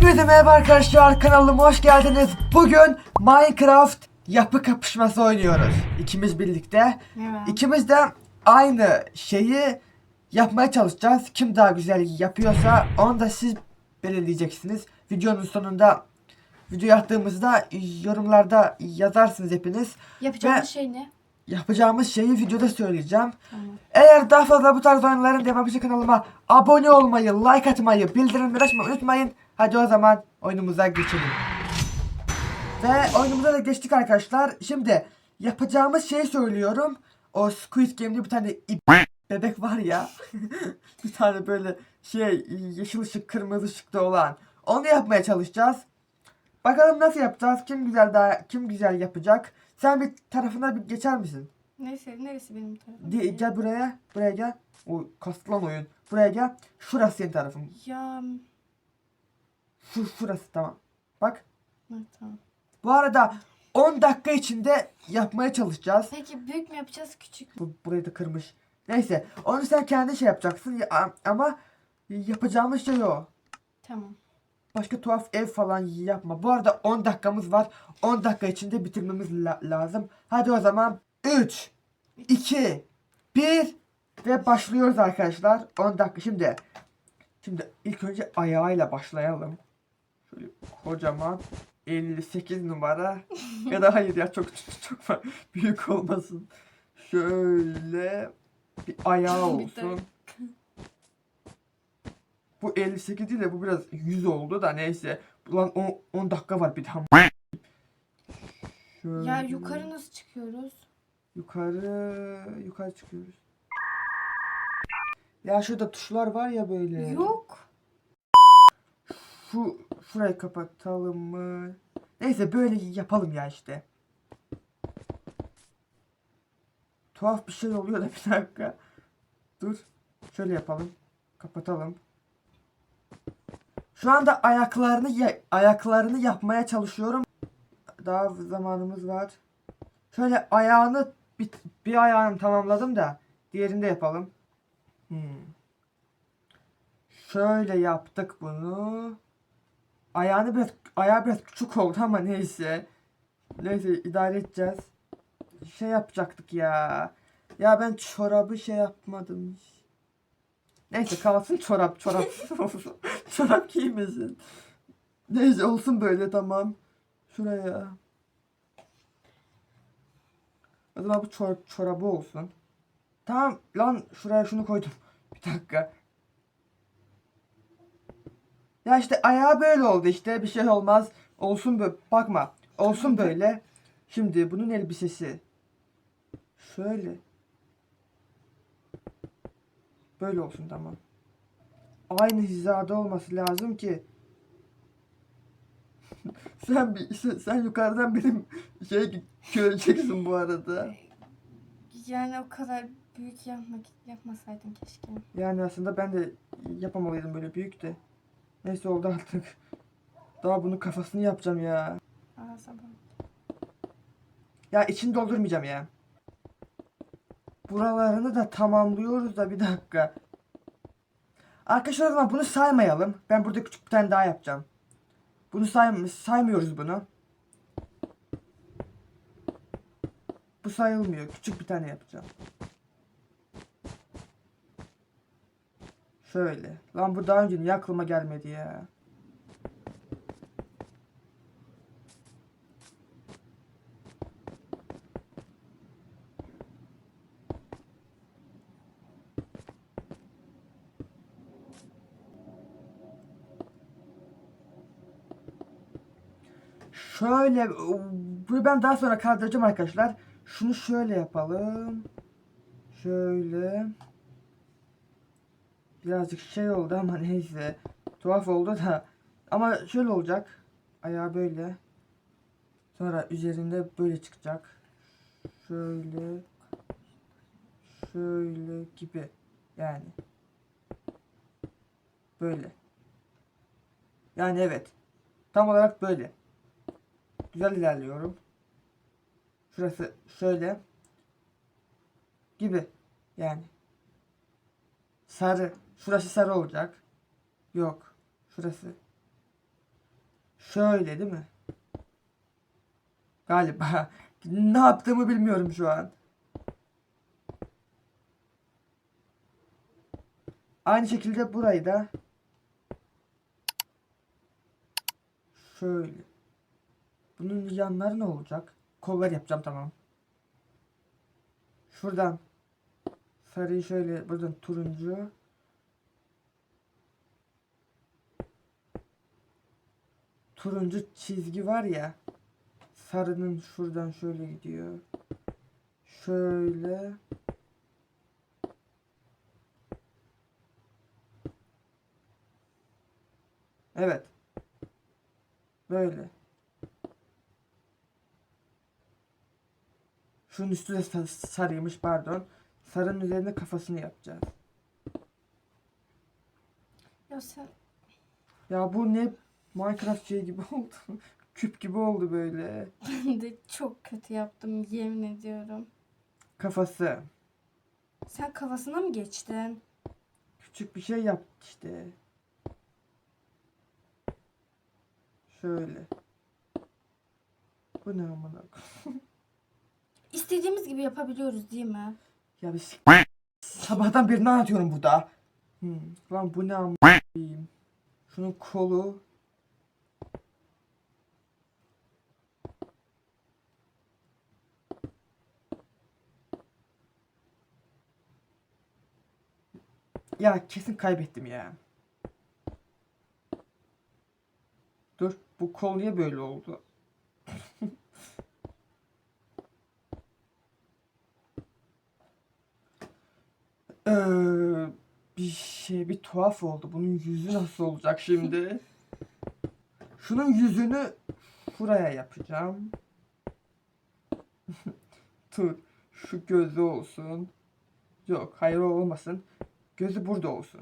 Hepinize merhaba arkadaşlar kanalıma hoş geldiniz. Bugün Minecraft yapı kapışması oynuyoruz. İkimiz birlikte. Evet. İkimiz de aynı şeyi yapmaya çalışacağız. Kim daha güzel yapıyorsa onu da siz belirleyeceksiniz. Videonun sonunda video attığımızda yorumlarda yazarsınız hepiniz. Yapacağımız Ve- şey ne? Yapacağımız şeyi videoda söyleyeceğim. Tamam. Eğer daha fazla bu tarz oyunların devamı için kanalıma abone olmayı, like atmayı, bildirimleri açmayı unutmayın. Hadi o zaman oyunumuza geçelim. Ve oyunumuza da geçtik arkadaşlar. Şimdi yapacağımız şeyi söylüyorum. O Squid Game'de bir tane bebek var ya. bir tane böyle şey yeşil ışık kırmızı ışıkta olan. Onu yapmaya çalışacağız. Bakalım nasıl yapacağız? Kim güzel daha kim güzel yapacak? Sen bir tarafına bir geçer misin? Neyse neresi benim tarafım? Di- gel buraya. Buraya gel. O kastılan oyun. Buraya gel. Şurası senin tarafın. Ya Şu şurası tamam. Bak. hı, tamam. Bu arada 10 dakika içinde yapmaya çalışacağız. Peki büyük mü yapacağız küçük mü? Bu burayı da kırmış. Neyse. Onu sen kendi şey yapacaksın. Ya- ama yapacağımız şey o. Tamam. Başka tuhaf ev falan yapma. Bu arada 10 dakikamız var. 10 dakika içinde bitirmemiz la- lazım. Hadi o zaman 3 2 1 ve başlıyoruz arkadaşlar. 10 dakika şimdi. Şimdi ilk önce ayağıyla başlayalım. Şöyle kocaman 58 numara ya da hayır ya çok çok fa- büyük olmasın. Şöyle bir ayağı olsun. Bu 58 değil de bu biraz 100 oldu da neyse. Ulan 10, 10 dakika var bir daha. Şöyle. Ya yukarı nasıl çıkıyoruz? Yukarı yukarı çıkıyoruz. Ya şurada tuşlar var ya böyle. Yok. Şu şurayı kapatalım mı? Neyse böyle yapalım ya işte. Tuhaf bir şey oluyor da bir dakika. Dur. Şöyle yapalım. Kapatalım. Şu anda ayaklarını ya- ayaklarını yapmaya çalışıyorum. Daha zamanımız var. Şöyle ayağını bir, bir ayağını tamamladım da diğerini de yapalım. Hmm. Şöyle yaptık bunu. Ayağını biraz ayağı biraz küçük oldu ama neyse. Neyse idare edeceğiz. Şey yapacaktık ya. Ya ben çorabı şey yapmadım. Neyse kalsın çorap çorap. çorap giymesin. Neyse olsun böyle tamam. Şuraya. O zaman bu çor- çorabı olsun. Tamam lan şuraya şunu koydum. Bir dakika. Ya işte ayağı böyle oldu işte bir şey olmaz. Olsun böyle bakma. Olsun böyle. Şimdi bunun elbisesi. Şöyle. Böyle olsun tamam. Aynı hizada olması lazım ki. sen bir sen, sen yukarıdan benim şey göreceksin bu arada. Yani o kadar büyük yapmak yapmasaydın keşke. Yani aslında ben de yapamalıydım böyle büyük de. Neyse oldu artık. Daha bunun kafasını yapacağım ya. Aa sabah. Ya içini doldurmayacağım ya. Buralarını da tamamlıyoruz da bir dakika. Arkadaşlar o zaman bunu saymayalım. Ben burada küçük bir tane daha yapacağım. Bunu say saymıyoruz bunu. Bu sayılmıyor. Küçük bir tane yapacağım. Şöyle. Lan bu daha önce niye aklıma gelmedi ya? Şöyle bunu ben daha sonra kaldıracağım arkadaşlar. Şunu şöyle yapalım. Şöyle. Birazcık şey oldu ama neyse. Tuhaf oldu da. Ama şöyle olacak. Ayağı böyle. Sonra üzerinde böyle çıkacak. Şöyle. Şöyle gibi. Yani. Böyle. Yani evet. Tam olarak böyle. Güzel ilerliyorum. Şurası şöyle. Gibi. Yani. Sarı. Şurası sarı olacak. Yok. Şurası. Şöyle değil mi? Galiba. Ne yaptığımı bilmiyorum şu an. Aynı şekilde burayı da şöyle. Bunun yanları ne olacak? Kollar yapacağım tamam. Şuradan sarıyı şöyle buradan turuncu. Turuncu çizgi var ya. Sarının şuradan şöyle gidiyor. Şöyle. Evet. Böyle. Şunun üstü de sa- sarıymış pardon. Sarının üzerine kafasını yapacağız. Ya sen Ya bu ne Minecraft şey gibi oldu. Küp gibi oldu böyle. ben de çok kötü yaptım yemin ediyorum. Kafası. Sen kafasına mı geçtin? Küçük bir şey yap işte. Şöyle. Bu ne amına? İstediğimiz gibi yapabiliyoruz değil mi? Ya bir sik- Sabahtan beri ne anlatıyorum burada? Hmm. Lan bu ne amına? Şunun kolu. Ya kesin kaybettim ya. Dur bu kol niye böyle oldu? Ee, bir şey bir tuhaf oldu. Bunun yüzü nasıl olacak şimdi? Şunun yüzünü şuraya yapacağım. Dur. Şu gözü olsun. Yok, hayır olmasın. Gözü burada olsun.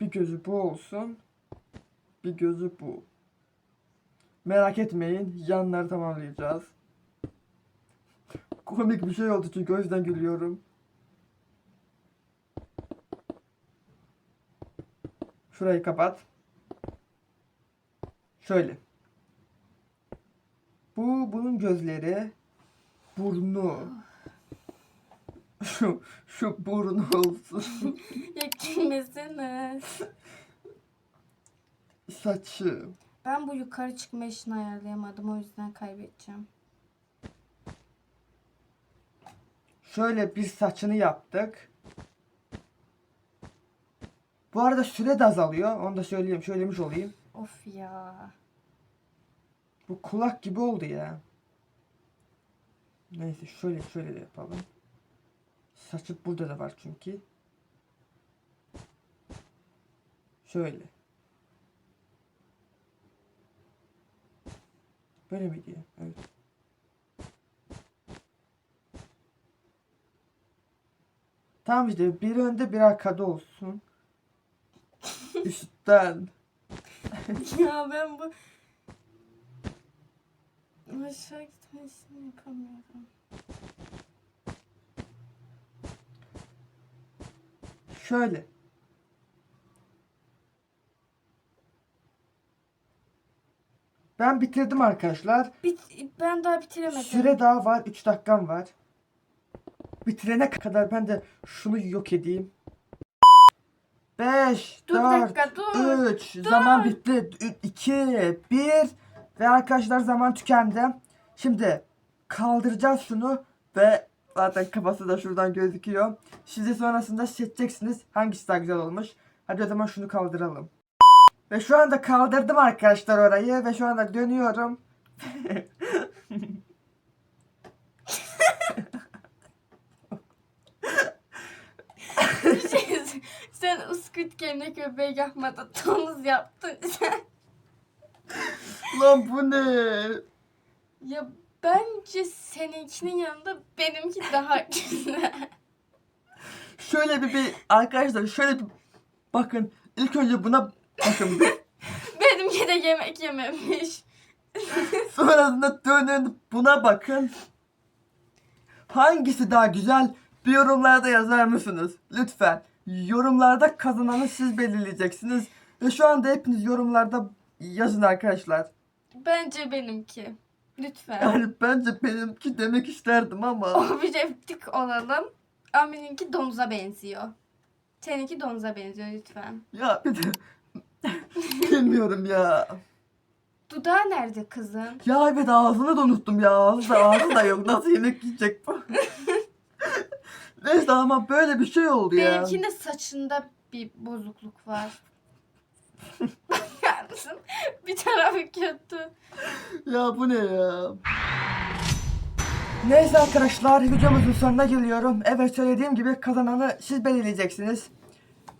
Bir gözü bu olsun. Bir gözü bu. Merak etmeyin, yanları tamamlayacağız. Komik bir şey oldu çünkü o yüzden gülüyorum. Şurayı kapat. Şöyle. Bu bunun gözleri, burnu. Şu şu burnu olsun. Ya gülmesene. Saçı. Ben bu yukarı çıkma işini ayarlayamadım o yüzden kaybedeceğim. Şöyle bir saçını yaptık. Bu arada süre de azalıyor. Onu da söyleyeyim, söylemiş olayım. Of ya. Bu kulak gibi oldu ya. Neyse şöyle şöyle de yapalım. Saçı burada da var çünkü. Şöyle. Böyle miydi ya? Evet. Tamam işte bir önde bir arkada olsun. Üstten. ya ben bu aşağı gitme işini yapamıyorum. Şöyle. Ben bitirdim arkadaşlar. Bit ben daha bitiremedim. Süre daha var. 3 dakikam var. Bitirene kadar ben de şunu yok edeyim. 5, Dur bir 4, dakika, dur, 3, zaman bitti. 2, 1 ve arkadaşlar zaman tükendi. Şimdi kaldıracağız şunu ve zaten kafası da şuradan gözüküyor. Siz de sonrasında seçeceksiniz hangisi daha güzel olmuş. Hadi o zaman şunu kaldıralım. Ve şu anda kaldırdım arkadaşlar orayı ve şu anda dönüyorum. Şey sen Squid Game'de köpeği yapmadın. Domuz yaptın sen. Lan bu ne? Ya bence seninkinin yanında benimki daha güzel. Şöyle bir, bir arkadaşlar şöyle bir bakın. İlk önce buna bakın bir. benimki de yemek yememiş. Sonrasında dönün buna bakın. Hangisi daha güzel? Bir yorumlarda yazar mısınız? Lütfen. Yorumlarda kazananı siz belirleyeceksiniz. Ve şu anda hepiniz yorumlarda yazın arkadaşlar. Bence benimki. Lütfen. Yani bence benimki demek isterdim ama. Objektif olalım. Amin'inki domuza benziyor. Seninki domuza benziyor lütfen. Ya bir de bilmiyorum ya. Dudağı nerede kızım? Ya evet ağzını da unuttum ya. Ağzı da, ağzı da yok. Nasıl yemek yiyecek bu? Neyse ama böyle bir şey oldu ya. Benimkinde saçında bir bozukluk var. Mısın? Bir tarafı kötü. Ya bu ne ya? Neyse arkadaşlar videomuzun sonuna geliyorum. Evet söylediğim gibi kazananı siz belirleyeceksiniz.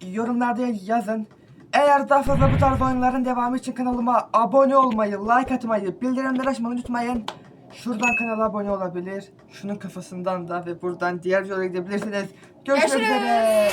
Yorumlarda yazın. Eğer daha fazla bu tarz oyunların devamı için kanalıma abone olmayı, like atmayı, bildirimleri açmayı unutmayın. Şuradan kanala abone olabilir. Şunun kafasından da ve buradan diğer yola gidebilirsiniz. Görüşmek üzere.